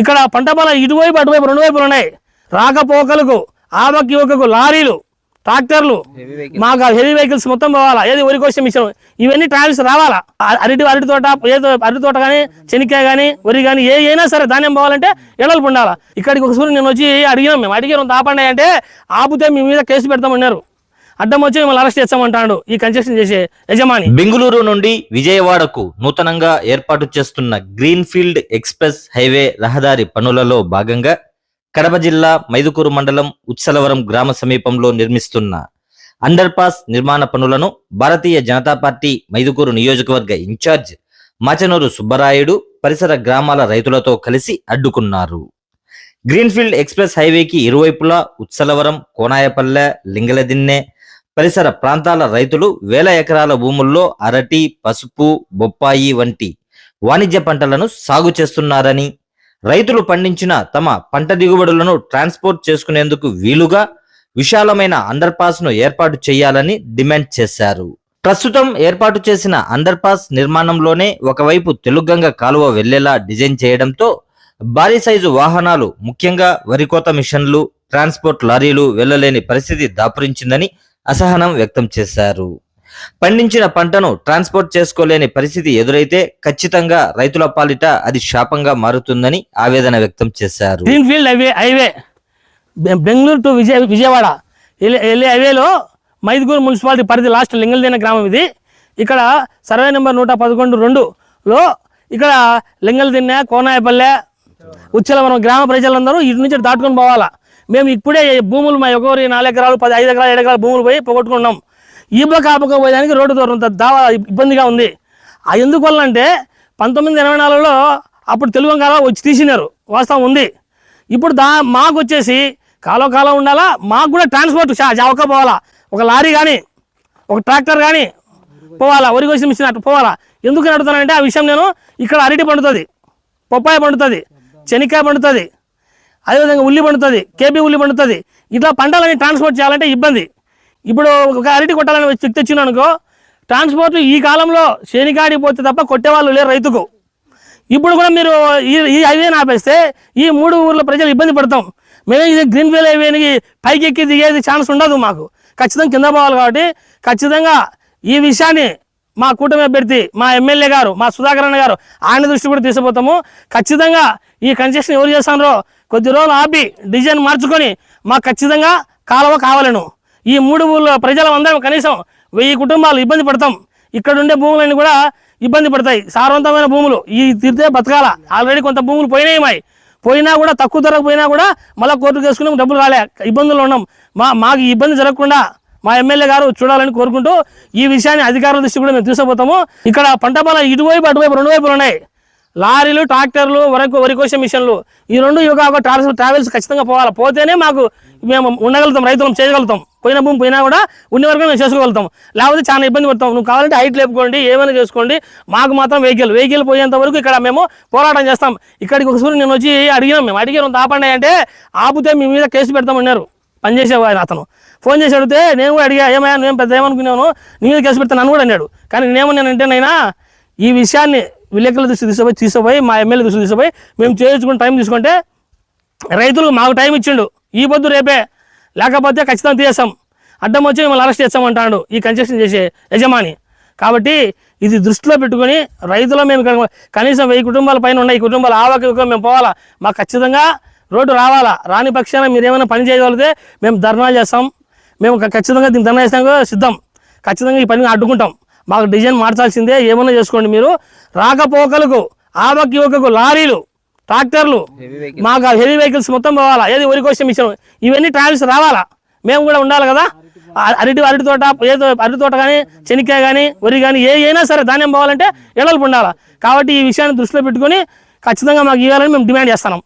ఇక్కడ పంట పొలం ఇటువైపు అటువైపు రెండు వైపులు ఉన్నాయి. రాకపోకలకు ఆవకి యువకకు లారీలు ట్రాక్టర్లు మాకు హెవీ వెహికల్స్ మొత్తం పోవాలా? ఏది వరి కోసం మిషన్ ఇవన్నీ ట్రావెల్స్ రావాలా? అరటి అరటి తోట ఏదో అరటి తోట కానీ చెనిక్కాయ కానీ వరి కానీ ఏ అయినా సరే ధాన్యం పోవాలంటే ఎడలు ఉండాలా? ఇక్కడికి ఒకసారి నేను వచ్చి అడిగినాం మేము. అడిగారు ఆపండి అంటే ఆపితే మీ మీద కేసు పెడతామన్నారు. అడ్డం వచ్చి మిమ్మల్ని అరెస్ట్ చేస్తామంటాడు ఈ కన్స్ట్రక్షన్ చేసే యజమాని. బెంగుళూరు నుండి విజయవాడకు నూతనంగా ఏర్పాటు చేస్తున్న గ్రీన్ఫీల్డ్ ఎక్స్ప్రెస్ హైవే రహదారి పనులలో భాగంగా కడప జిల్లా మైదుకూరు మండలం ఉత్సలవరం గ్రామ సమీపంలో నిర్మిస్తున్న అండర్ పాస్ నిర్మాణ పనులను భారతీయ జనతా పార్టీ మైదుకూరు నియోజకవర్గ ఇన్ఛార్జ్ మాచనూరు సుబ్బరాయుడు పరిసర గ్రామాల రైతులతో కలిసి అడ్డుకున్నారు. గ్రీన్ఫీల్డ్ ఎక్స్ప్రెస్ హైవేకి ఇరువైపులా ఉత్సలవరం కోనాయపల్లె లింగలదిన్నె పరిసర ప్రాంతాల రైతులు వేల ఎకరాల భూముల్లో అరటి పసుపు బొప్పాయి వంటి వాణిజ్య పంటలను సాగు చేస్తున్నారని రైతులు పండించిన తమ పంట దిగుబడులను ట్రాన్స్పోర్ట్ చేసుకునేందుకు వీలుగా విశాలమైన అండర్ను ఏర్పాటు చేయాలని డిమాండ్ చేశారు. ప్రస్తుతం ఏర్పాటు చేసిన అండర్ పాస్ నిర్మాణంలోనే ఒకవైపు తెలుగంగ కాలువ వెళ్ళేలా డిజైన్ చేయడంతో భారీ సైజు వాహనాలు ముఖ్యంగా వరికోత మిషన్లు ట్రాన్స్పోర్ట్ లారీలు వెళ్ళలేని పరిస్థితి దాపురించిందని అసహనం వ్యక్తం చేశారు. పండించిన పంటను ట్రాన్స్పోర్ట్ చేసుకోలేని పరిస్థితి ఎదురైతే ఖచ్చితంగా రైతుల పాలిట అది శాపంగా మారుతుందని ఆవేదన వ్యక్తం చేశారు. Green field highway highway Bengaluru to Vijaya Vijayawada. వెళ్ళే హైవేలో మైదుగూరు మున్సిపాలిటీ పరిధి లాస్ట్ లింగలదేన గ్రామం ఇది. ఇక్కడ సర్వే నెంబర్ నూట పదకొండు రెండులో ఇక్కడ లింగలదిన్నె కోనాయపల్లె ఉచ్చలవరం గ్రామ ప్రజలందరూ ఇటు నుంచి దాటుకొని పోవాలా. మేము ఇప్పుడే భూములు మా ఒకరి నాలుగు ఎకరాలు పది ఐదు ఎకరాలు ఏడు ఎకరాలు భూములు పోయి పోగొట్టుకున్నాం. ఈబ కాపకపోయేదానికి రోడ్డు దూరంత దావా ఇబ్బందిగా ఉంది. ఆ ఎందువల్ల అంటే పంతొమ్మిది ఎనభై నాలుగులో అప్పుడు తెలుగు కాలం వచ్చి తీసినారు. వాస్తవం ఉంది. ఇప్పుడు దా మాకు వచ్చేసి కాలం కాలం ఉండాలా మాకు కూడా ట్రాన్స్పోర్ట్ జావక పోవాలా. ఒక లారీ కానీ ఒక ట్రాక్టర్ కానీ పోవాలా వరి కోసం అట్లా పోవాలా. ఎందుకు నడుతానంటే ఆ విషయం నేను ఇక్కడ అరటి పండుతుంది పప్పాయ పండుతుంది శనక్కాయ పండుతుంది అదేవిధంగా ఉల్లి పండుతుంది కేపీ ఉల్లి పండుతుంది. ఇట్లా పంటలని ట్రాన్స్పోర్ట్ చేయాలంటే ఇబ్బంది. ఇప్పుడు ఒక అరటి కొట్టాలని చెక్ తెచ్చిన అనుకో ట్రాన్స్పోర్ట్ ఈ కాలంలో శనికాడికి పోతే తప్ప కొట్టేవాళ్ళు లేరు రైతుకు. ఇప్పుడు కూడా మీరు ఈ ఈ హైవేని ఆపేస్తే ఈ మూడు ఊర్ల ప్రజలు ఇబ్బంది పడతాం. మేము ఇది గ్రీన్ వేల్ హైవేకి పైకి ఎక్కి దిగేది ఛాన్స్ ఉండదు మాకు. ఖచ్చితంగా కింద పోవాలి కాబట్టి ఖచ్చితంగా ఈ విషయాన్ని మా కూటమి అభ్యర్థి మా ఎమ్మెల్యే గారు మా సుధాకర్ అన్న గారు ఆయన దృష్టి కూడా తీసుకుపోతాము. ఖచ్చితంగా ఈ కన్స్ట్రక్షన్ ఎవరు చేస్తారో కొద్ది రోజులు ఆపి డిజైన్ మార్చుకొని మాకు ఖచ్చితంగా కాలువ కావాలను. ఈ మూడు ఊళ్ళో ప్రజలందరం కనీసం వెయ్యి కుటుంబాలు ఇబ్బంది పడతాం. ఇక్కడ ఉండే భూములన్నీ కూడా ఇబ్బంది పడతాయి. సారవంతమైన భూములు. ఈ తిరితే బతకాల. ఆల్రెడీ కొంత భూములు పోయినాయి మాయి. పోయినా కూడా తక్కువ ధరకు పోయినా కూడా మళ్ళీ కోర్టు చేసుకుని డబ్బులు రాలే. ఇబ్బందులు ఉన్నాం. మా మాకు ఇబ్బంది జరగకుండా మా ఎమ్మెల్యే గారు చూడాలని కోరుకుంటూ ఈ విషయాన్ని అధికారుల దృష్టి కూడా మేము తీసుకుపోతాము. ఇక్కడ పంట పొలం ఇటువైపు అటువైపు రెండు వైపులు ఉన్నాయి. లారీలు ట్రాక్టర్లు వరకు వరి కోసే మిషన్లు. ఈ రెండు యుగ ట్రావెల్స్ ట్రావెల్స్ ఖచ్చితంగా పోవాలి. పోతేనే మాకు మేము ఉండగలుగుతాం రైతులం చేయగలుగుతాం. పోయిన భూమి పోయినా కూడా ఉండే వరకు మేము చేసుకోగలుగుతాం. లేకపోతే చాలా ఇబ్బంది పడతాం. నువ్వు కావాలంటే హైట్ లేపుకోండి ఏమైనా చేసుకోండి. మాకు మాత్రం వెహికల్ వెహికల్ పోయేంత వరకు ఇక్కడ మేము పోరాటం చేస్తాం. ఇక్కడికి ఒకసారి నేను వచ్చి అడిగినాం మేము. అడిగినాం ఆపండి అంటే ఆపితే మీ మీద కేసు పెడతామన్నారు. పనిచేసే అతను. ఫోన్ చేసి అడిగితే నేను కూడా అడిగా ఏమయ్యా నేను పెద్ద ఏమనుకున్నాను నీ మీద కేసు పెడతాను నన్ను కూడా అన్నాడు. కానీ నేనేమన్నానంటే నైనా ఈ విషయాన్ని విలేకరుల దృష్టి తీసుకుపోయి తీసుకుపోయి మా ఎమ్మెల్యే దృష్టి తీసుకుపోయి మేము చేయించుకుని టైం తీసుకుంటే రైతులకు మాకు టైం ఇచ్చిండు. ఈ పొద్దు రేపే. లేకపోతే ఖచ్చితంగా తీసేస్తాం. అడ్డం వచ్చి మిమ్మల్ని అరెస్ట్ చేస్తామంటాడు ఈ కన్స్ట్రక్షన్ చేసే యజమాని. కాబట్టి ఇది దృష్టిలో పెట్టుకొని రైతుల మేము ఇక్కడ కనీసం వెయ్యి కుటుంబాల పైన ఉన్నాయి ఈ కుటుంబాలు ఆవకి మేము పోవాలా? మాకు ఖచ్చితంగా రోడ్డు రావాలా? రాని పక్షాన మీరు ఏమైనా పని చేయగలిగితే మేము ధర్నా చేస్తాం. మేము ఖచ్చితంగా దీన్ని చేస్తాం సిద్ధం. ఖచ్చితంగా ఈ పని అడ్డుకుంటాం. మాకు డిజైన్ మార్చాల్సిందే ఏమైనా చేసుకోండి మీరు. రాకపోకలకు ఆవకి యువకకు లారీలు ట్రాక్టర్లు మాకు హెవీ వెహికల్స్ మొత్తం పోవాలా? ఏది వరి కోసం మిషన్ ఇవన్నీ ట్రావెల్స్ రావాలా? మేము కూడా ఉండాలి కదా? అరటి అరటి తోట ఏదో అరటి తోట కానీ శనిక్కాయ కానీ వరి కానీ ఏ అయినా సరే ధాన్యం పోవాలంటే ఎడలు ఉండాలి? కాబట్టి ఈ విషయాన్ని దృష్టిలో పెట్టుకొని ఖచ్చితంగా మాకు ఇవ్వాలని మేము డిమాండ్ చేస్తున్నాం.